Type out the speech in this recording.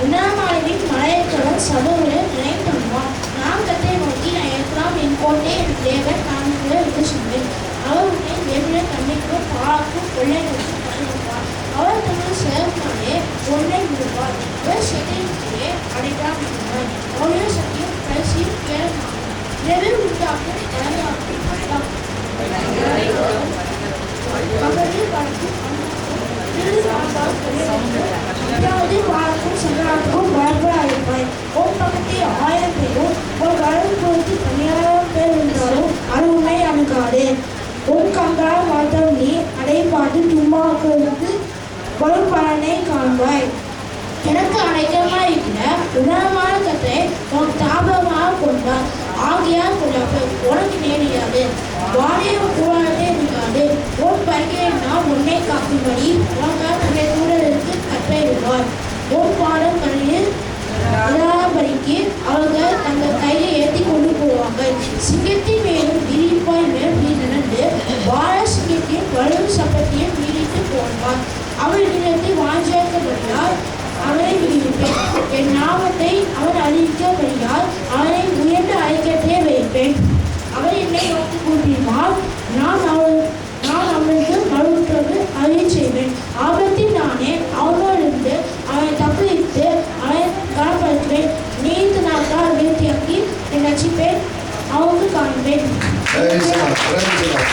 உண்ணாமாலையின் மலையத்துடன் சதுவுடன் நினைத்தோம் நாகத்தை நோக்கி நான் ஏற்கலாம் என் கோட்டை என் தேவர் நான் கூட என்று சொன்னேன். அவர் உன்னை வெறும் தண்ணிக்கும் பாலாக்கும் கொள்ளை நோக்கி அவர் தமது சேவனாலே ஒன்றை விடுவார். அவர் செடியிலே அடைக்கலாம் என்றார் அவருடைய ஒரு கடல் பொறுத்து பேர் இருந்தாலும் அது உன்னை அணுகாது. ஒரு கங்கால் வாழ்த்தம் நீ அடைப்பாட்டு ஒரு பலனை காண்பாய். எனக்கு அடைக்கமாக இருக்கிற உணரமான கத்தை உன் தாபமாக கொண்டார் ஆகியால் கொள்ளாது உனக்கு நேரிடாது. வாழைய கூடாதே இருக்காது உன் பரிகையினா உன்னை காக்கும்படி உனக்காக தன்னை சூழலுக்கு கற்றையிடுவார் உன் பாடம் கண்ணில் இராபடிக்கு அவர்கள் தங்கள் சிங்கத்தின் மேலும் திடீர்பாய் மேல் நீரிழந்து வாழ சிங்கத்தின் வலது சப்பத்தியை மீறிட்டு போனான் அவர் இடத்தை வாஞ்சாக்கப்பட்டால் அவரை விடுவிப்பேன். என் நாமத்தை அவர் அறிவிக்கப்படுகிறார் அவரை உயர்ந்த அழைக்கத்தே வைப்பேன். அவர் என்னை நோக்கி கூட்டினால் நான் அவள் நான் அவனுக்கு மறுவுற்றது அறிய செய்வேன்.